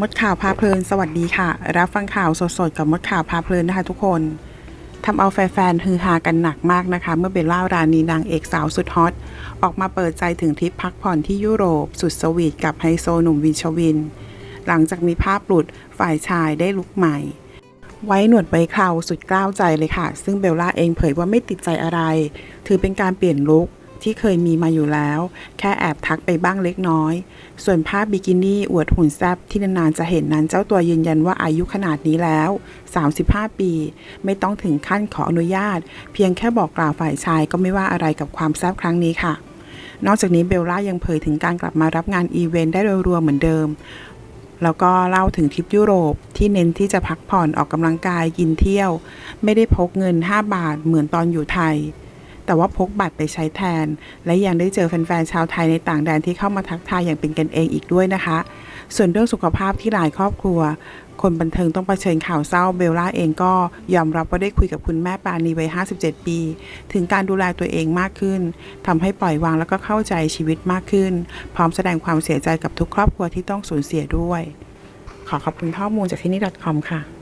มดข่าวพาเพลิน สวัสดีค่ะ รับฟังข่าวสดๆ กับมดข่าวพาเพลินนะคะทุกคนทำเอาแฟนๆฮือฮากันหนักมากนะคะ เมื่อเบลล่ารานีนางเอกสาวสุดฮอต ออกมาเปิดใจถึงทริปพักผ่อนที่ยุโรป สุดสวีทกับไฮโซหนุ่มวินชวิน หลังจากมีภาพหลุดฝ่ายชายได้ลุกใหม่ ไว้หนวดไว้เคราวสุดกล้าวใจเลยค่ะ ซึ่งเบลล่าเองเผยว่าไม่ติดใจอะไร ถือเป็นการเปลี่ยนลุค ที่เคยมีมาอยู่แล้ว แค่แอบทักไปบ้างเล็กน้อย ส่วนภาพบิกินี่อวดหุ่นแซบที่นานๆจะเห็นนั้นเจ้าตัวยืนยันว่าอายุขนาดนี้แล้ว 35 ปี ไม่ต้องถึงขั้นขออนุญาต เพียงแค่บอกกล่าวฝ่ายชายก็ไม่ว่าอะไรกับความแซบครั้งนี้ค่ะ นอกจากนี้เบลล่ายังเผยถึงการกลับมารับงานอีเวนต์ได้รัวๆเหมือนเดิมแล้วก็เล่าถึงทริปยุโรปที่เน้นที่จะพักผ่อนออกกำลังกายกินเที่ยว ไม่ได้พกเงิน 5 บาทเหมือนตอนอยู่ไทย แต่ว่าพกบัตรไปใช้แทน และยังได้เจอแฟนๆชาวไทยในต่างแดนที่เข้ามาทักทายอย่างเป็นกันเองอีกด้วยนะคะ ส่วนเรื่องสุขภาพที่หลายครอบครัว คนบันเทิงต้องเผชิญข่าวเศร้าเบลล่าเองก็ยอมรับว่าได้คุยกับคุณแม่ปานีวัย 57 ปี ถึงการดูแลตัวเองมากขึ้นทำให้ปล่อยวางแล้วก็เข้าใจชีวิตมากขึ้น พร้อมแสดงความเสียใจกับทุกครอบครัวที่ต้องสูญเสียด้วย ขอขอบคุณข้อมูลจากที่นี่ .com ค่ะ